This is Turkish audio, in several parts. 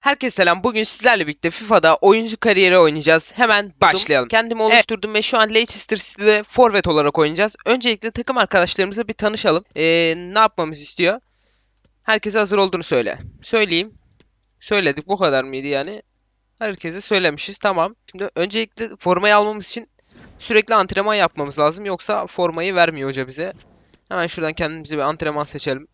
Herkese selam. Bugün sizlerle birlikte FIFA'da oyuncu kariyeri oynayacağız. Hemen başlayalım. Kendimi oluşturdum ve şu an Leicester City'de forvet olarak oynayacağız. Öncelikle takım arkadaşlarımızla bir tanışalım. Ee, ne yapmamız istiyor? Herkese hazır olduğunu söyle. Söyleyeyim. Söyledik. Bu kadar mıydı yani? Herkese söylemişiz. Tamam. Şimdi öncelikle formayı almamız için sürekli antrenman yapmamız lazım. Yoksa formayı vermiyor hoca bize. Hemen şuradan kendimize bir antrenman seçelim.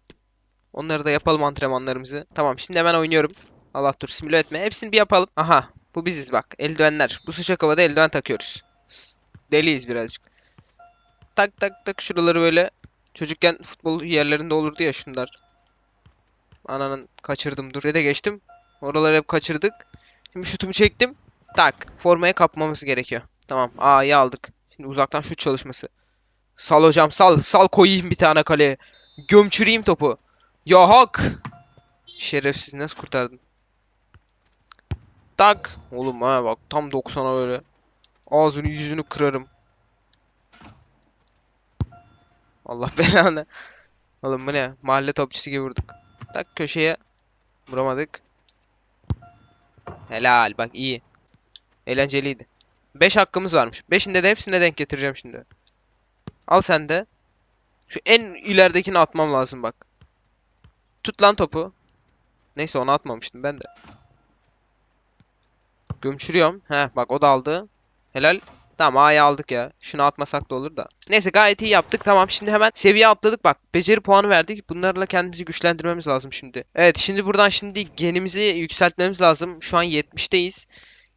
Onları da yapalım antrenmanlarımızı. Tamam şimdi hemen oynuyorum. Allah dur simüle etme. Hepsini bir yapalım. Aha bu biziz bak. Eldivenler. Bu sıcak havada eldiven takıyoruz. Deliyiz birazcık. Tak tak tak şuraları böyle. Çocukken futbol yerlerinde olurdu ya şunlar. Ananın kaçırdım. Dur de geçtim. Oraları hep kaçırdık. Şimdi şutumu çektim. Tak. Formaya kapmamız gerekiyor. Tamam. A'yı aldık. Şimdi uzaktan şut çalışması. Sal hocam sal. Sal koyayım bir tane kaleye. Gömçüreyim topu. Ya hak. Şerefsiz nasıl kurtardın? Tak. Oğlum ha bak tam 90'a böyle. Ağzını yüzünü kırarım. Allah belanı. Oğlum bu ne? Mahalle topçusu gibi vurduk. Tak köşeye. Vuramadık. Helal bak iyi. Eğlenceliydi. 5 hakkımız varmış. 5'inde de hepsine denk getireceğim şimdi. Al sen de. Şu en ileridekini atmam lazım bak. Tut lan topu. Neyse onu atmamıştım ben de. Gömçürüyorum. He bak o da aldı. Helal. Tamam A'yı aldık ya. Şunu atmasak da olur da. Neyse gayet iyi yaptık. Tamam şimdi hemen seviye atladık. Bak beceri puanı verdik. Bunlarla kendimizi güçlendirmemiz lazım şimdi. Evet şimdi buradan şimdi genimizi yükseltmemiz lazım. Şu an 70'teyiz.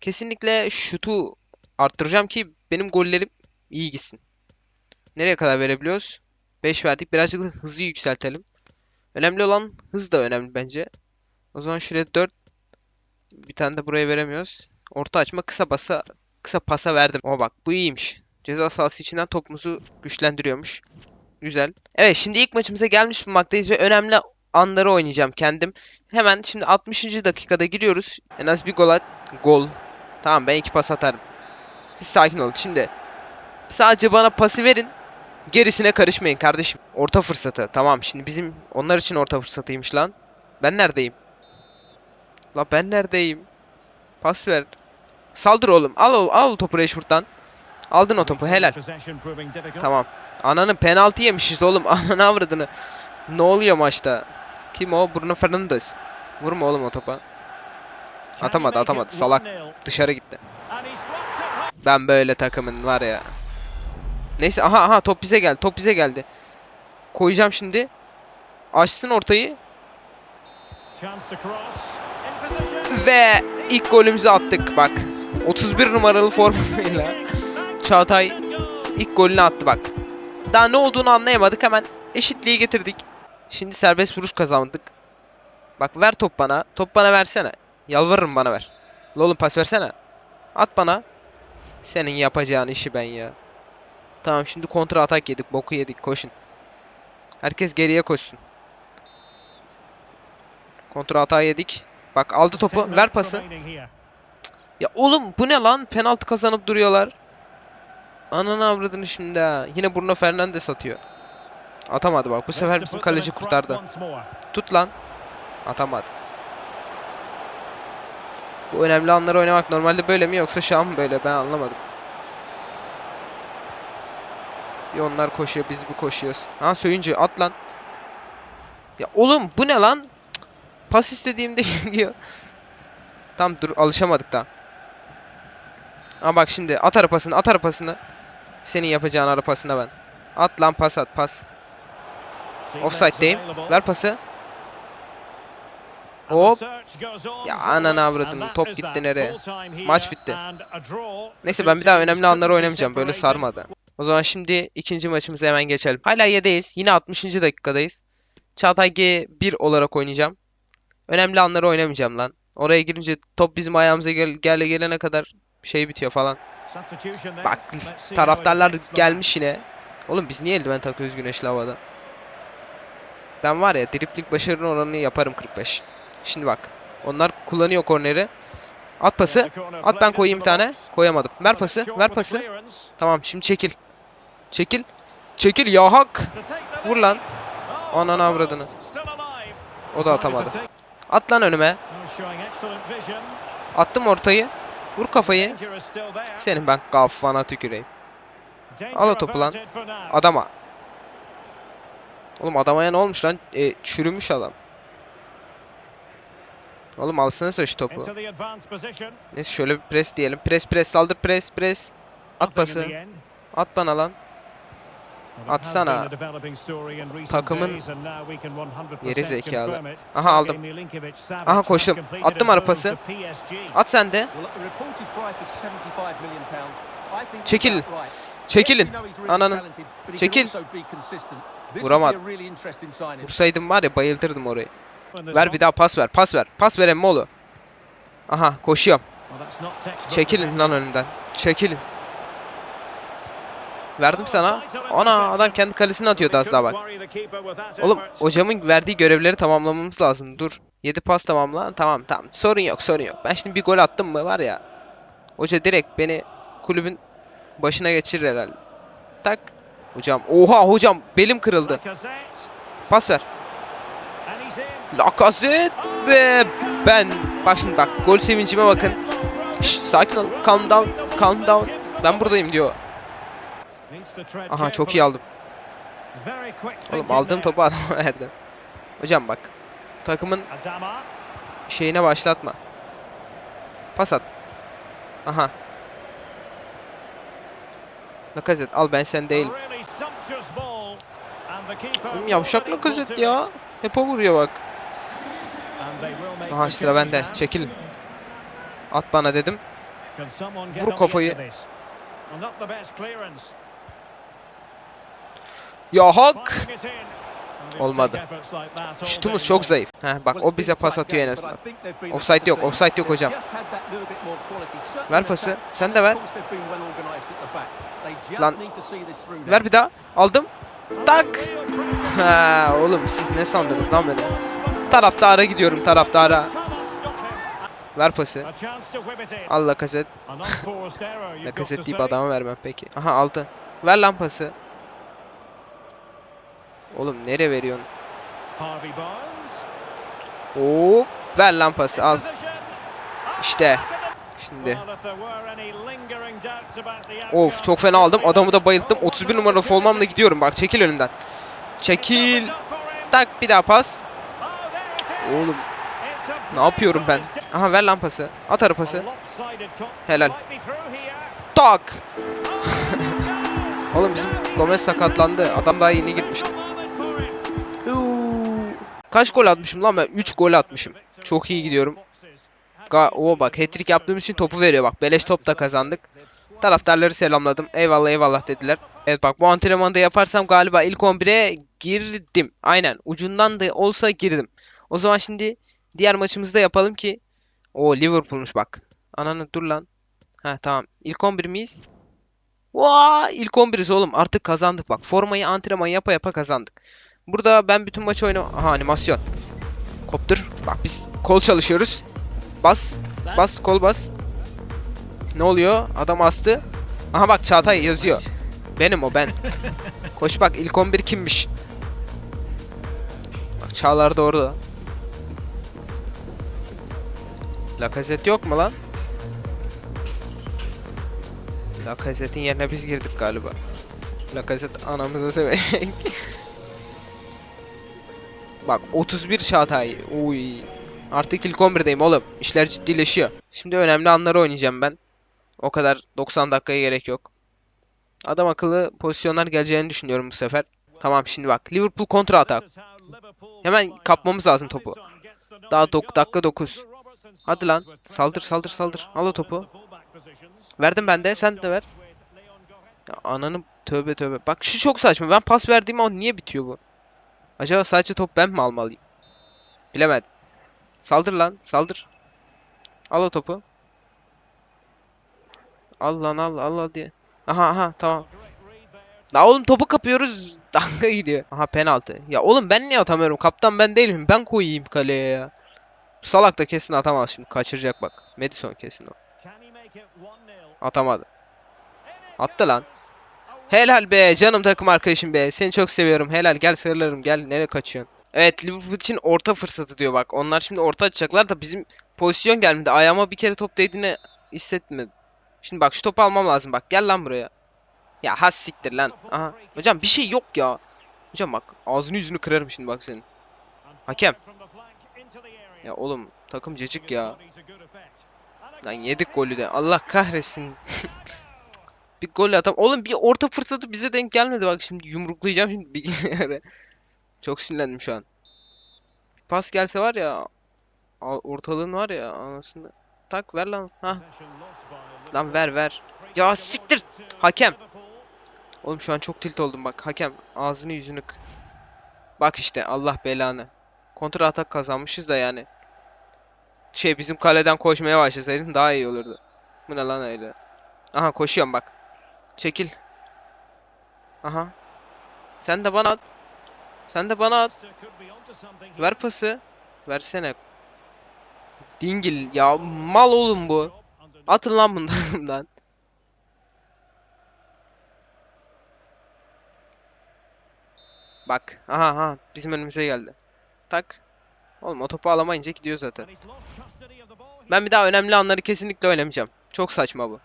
Kesinlikle şutu arttıracağım ki benim gollerim iyi gitsin. Nereye kadar verebiliyoruz? 5 verdik. Birazcık hızı yükseltelim. Önemli olan hız da önemli bence. O zaman şuraya 4 bir tane de buraya veremiyoruz. Orta açma kısa basa kısa pasa verdim. O bak bu iyiymiş. Ceza sahası içinden topumuzu güçlendiriyormuş. Güzel. Evet şimdi ilk maçımıza gelmiş bulunmaktayız ve önemli anları oynayacağım kendim. Hemen şimdi 60. dakikada giriyoruz. En az bir gol at. Gol. Tamam ben iki pas atarım. Siz sakin olun. Şimdi sadece bana pası verin. Gerisine karışmayın kardeşim. Orta fırsatı. Tamam şimdi bizim onlar için orta fırsatıymış lan. Ben neredeyim? La ben neredeyim? Pas ver. Saldır oğlum. Al al topu Rashford'dan. Aldın o topu helal. Tamam. Ananın penaltı yemişiz oğlum. Ananı avradını. Ne oluyor maçta? Kim o? Bruno Fernandes. Vurma oğlum o topa. Atamadı atamadı. Salak dışarı gitti. Ben böyle takımın var ya. Neyse aha aha top bize geldi. Top bize geldi. Koyacağım şimdi. Açsın ortayı. Ve ilk golümüzü attık bak. 31 numaralı formasıyla Çağatay ilk golünü attı bak. Daha ne olduğunu anlayamadık hemen eşitliği getirdik. Şimdi serbest vuruş kazandık. Bak ver top bana. Top bana versene. Yalvarırım bana ver. La oğlum pas versene. At bana. Senin yapacağın işi ben ya. Tamam şimdi kontra atak yedik. Boku yedik. Koşun. Herkes geriye koşsun. Kontra atağı yedik. Bak aldı topu. Ver pası. Ya oğlum bu ne lan? Penaltı kazanıp duruyorlar. Ananı avradını şimdi ha. Yine Bruno Fernandes atıyor. Atamadı bak. Bu sefer bizim kaleci kurtardı. Tut lan. Atamadı. Bu önemli anları oynamak normalde böyle mi yoksa şu an mı böyle ben anlamadım. Bir onlar koşuyor biz bu koşuyoruz. Ha söyüncü at lan. Ya oğlum bu ne lan? Pas istediğimde geliyor. Tam dur alışamadık da. Ama bak şimdi at arapasını at arapasını. Senin yapacağın arapasına ben. At lan pas at pas. Offside'deyim. Ver pası. Hop. Ya ananı avradını top gitti nereye? Maç bitti. Neyse ben bir daha önemli anları oynamayacağım. Böyle sarmadı. O zaman şimdi ikinci maçımıza hemen geçelim. Hala 7'deyiz. Yine 60. dakikadayız. Çağatay G1 olarak oynayacağım. Önemli anları oynamayacağım lan. Oraya girince top bizim ayağımıza gel gele gelene kadar şey bitiyor falan. Bak taraftarlar gelmiş yine. Oğlum biz niye eldiven takıyoruz güneşli havada? Ben var ya dripling başarının oranını yaparım 45. Şimdi bak. Onlar kullanıyor korneri. At pası. At ben koyayım bir tane. Koyamadım. Ver pası. Ver pası. Tamam şimdi çekil. Çekil. Çekil ya hak. Vur lan. Ananı avradını. O da atamadı. At lan önüme. Attım ortayı. Vur kafayı. Senin ben kafana tüküreyim. Al o topu lan. Adama. Oğlum adamaya ne olmuş lan? E, çürümüş adam. Oğlum alsana şu topu. Neyse şöyle bir pres diyelim. Pres pres saldır pres pres. At pası. At bana lan. Atsana. Takımın yeri zekalı. Aha aldım. Aha koştum. Attım ara pası. At sen de. Çekil. Çekilin. Ananın. Çekil. Vuramadım. Vursaydım var ya bayıltırdım orayı. Ver bir daha pas ver. Pas ver. Pas ver Emmoğlu. Aha koşuyorum. Çekilin lan önümden. Çekilin. Verdim sana. Ana adam kendi kalesine atıyordu az daha bak. Oğlum hocamın verdiği görevleri tamamlamamız lazım. Dur. 7 pas tamamla. Tamam tamam. Sorun yok sorun yok. Ben şimdi bir gol attım mı var ya. Hoca direkt beni kulübün başına geçirir herhalde. Tak. Hocam. Oha hocam belim kırıldı. Pas ver. Lacazette ve ben. Bak şimdi bak gol sevincime bakın. Şşş, sakin ol. Calm down. Calm down. Ben buradayım diyor. Aha çok iyi aldım. Oğlum aldığım topu adama verdim. Hocam bak. Takımın şeyine başlatma. Pas at. Aha. Lacazette al ben sen değilim. Oğlum yavşak Lacazette ya. Hep o vuruyor bak. Aha sıra bende. Çekilin. At bana dedim. Vur kafayı. Ya hak. Olmadı. Şutumuz çok zayıf. Heh, bak o bize pas atıyor en azından. Offside yok, offside yok hocam. Ver pası. Sen de ver. Lan. Ver bir daha. Aldım. Tak. Ha, oğlum siz ne sandınız lan beni? Taraftara gidiyorum taraftara. Ver pası. Al Lacazette. Lacazette deyip adama vermem peki. Aha aldı. Ver lan pası. Oğlum nereye veriyorsun? Hop. Ver lan pası al. İşte. Şimdi. Of çok fena aldım. Adamı da bayılttım. 31 numaralı formamla gidiyorum. Bak çekil önümden. Çekil. Tak bir daha pas. Oğlum ne yapıyorum ben? Aha ver lan pası. At ara pası. Helal. Tak. Oğlum bizim Gomez sakatlandı. Adam daha yeni gitmişti. Kaç gol atmışım lan ben? 3 gol atmışım. Çok iyi gidiyorum. Ga o bak hat-trick yaptığımız için topu veriyor bak. Beleş top da kazandık. Taraftarları selamladım. Eyvallah eyvallah dediler. Evet bak bu antrenmanı da yaparsam galiba ilk 11'e girdim. Aynen ucundan da olsa girdim. O zaman şimdi diğer maçımızı da yapalım ki. O Liverpool'muş bak. Ananı dur lan. Ha tamam. İlk 11 miyiz? Vaa ilk 11'iz oğlum. Artık kazandık bak. Formayı antrenman yapa yapa kazandık. Burada ben bütün maçı oynam... Aha animasyon. Koptur. Bak biz kol çalışıyoruz. Bas. Bas kol bas. Ne oluyor? Adam astı. Aha bak Çağatay yazıyor. Benim o ben. Koş bak ilk 11 kimmiş? Bak Çağlar da orada. Lacazette yok mu lan? Lacazette'in yerine biz girdik galiba. Lacazette anamızı sevecek. Bak 31 Çağatay. Uy. Artık ilk 11'deyim oğlum. İşler ciddileşiyor. Şimdi önemli anları oynayacağım ben. O kadar 90 dakikaya gerek yok. Adam akıllı pozisyonlar geleceğini düşünüyorum bu sefer. Tamam şimdi bak. Liverpool kontra atak. Hemen kapmamız lazım topu. Daha dok dakika 9. Hadi lan. Saldır saldır saldır. Al o topu. Verdim ben de. Sen de ver. Ya ananı tövbe tövbe. Bak şu çok saçma. Ben pas verdiğim an niye bitiyor bu? Acaba sadece top ben mi almalıyım? Bilemedim. Saldır lan. Saldır. Al o topu. Al lan al al al diye. Aha aha tamam. La oğlum topu kapıyoruz. Dalga gidiyor. Aha penaltı. Ya oğlum ben niye atamıyorum? Kaptan ben değilim. Ben koyayım kaleye ya. Salak da kesin atamaz şimdi. Kaçıracak bak. Madison kesin o. Atamadı. Attı lan. Helal be canım takım arkadaşım be. Seni çok seviyorum. Helal gel sarılarım gel. Nereye kaçıyorsun? Evet Liverpool için orta fırsatı diyor bak. Onlar şimdi orta açacaklar da bizim pozisyon gelmedi. Ayağıma bir kere top değdiğini hissetmedim. Şimdi bak şu topu almam lazım bak. Gel lan buraya. Ya has siktir lan. Aha. Hocam bir şey yok ya. Hocam bak ağzını yüzünü kırarım şimdi bak senin. Hakem. Ya oğlum takım cacık ya. Lan yedik golü de. Allah kahretsin. bir gol atam. Oğlum bir orta fırsatı bize denk gelmedi bak şimdi yumruklayacağım şimdi bilgisayarı. Çok sinirlendim şu an. Bir pas gelse var ya. Ortalığın var ya anasını. Tak ver lan. Ha. Lan ver ver. Ya siktir. Hakem. Oğlum şu an çok tilt oldum bak. Hakem ağzını yüzünü Bak işte Allah belanı. Kontra atak kazanmışız da yani. Şey bizim kaleden koşmaya başlasaydın daha iyi olurdu. Bu ne lan öyle? Aha koşuyorum bak. Çekil. Aha. Sen de bana at. Sen de bana at. Ver pası. Versene. Dingil ya mal oğlum bu. Atın lan bundan. Bak. Aha aha bizim önümüze geldi. Tak. Oğlum o topu alamayınca gidiyor zaten. Ben bir daha önemli anları kesinlikle oynamayacağım. Çok saçma bu.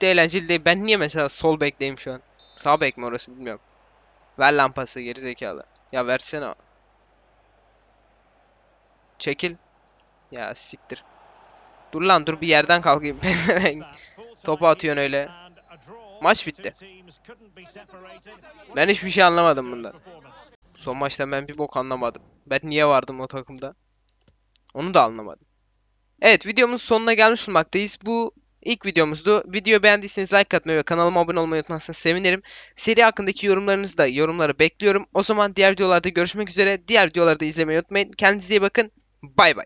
De eğlenceli değil. Ben niye mesela sol bekleyeyim şu an? Sağ bek mi orası bilmiyorum. Ver lan pası gerizekalı. Ya versene. Çekil. Ya siktir. Dur lan dur bir yerden kalkayım. Topu atıyorsun öyle. Maç bitti. Ben hiçbir şey anlamadım bundan. Son maçta ben bir bok anlamadım. Ben niye vardım o takımda? Onu da anlamadım. Evet videomuzun sonuna gelmiş bulunmaktayız. Bu ilk videomuzdu. Videoyu beğendiyseniz like atmayı ve kanalıma abone olmayı unutmazsanız sevinirim. Seri hakkındaki yorumlarınızı da yorumlara bekliyorum. O zaman diğer videolarda görüşmek üzere. Diğer videoları da izlemeyi unutmayın. Kendinize iyi bakın. Bay bay.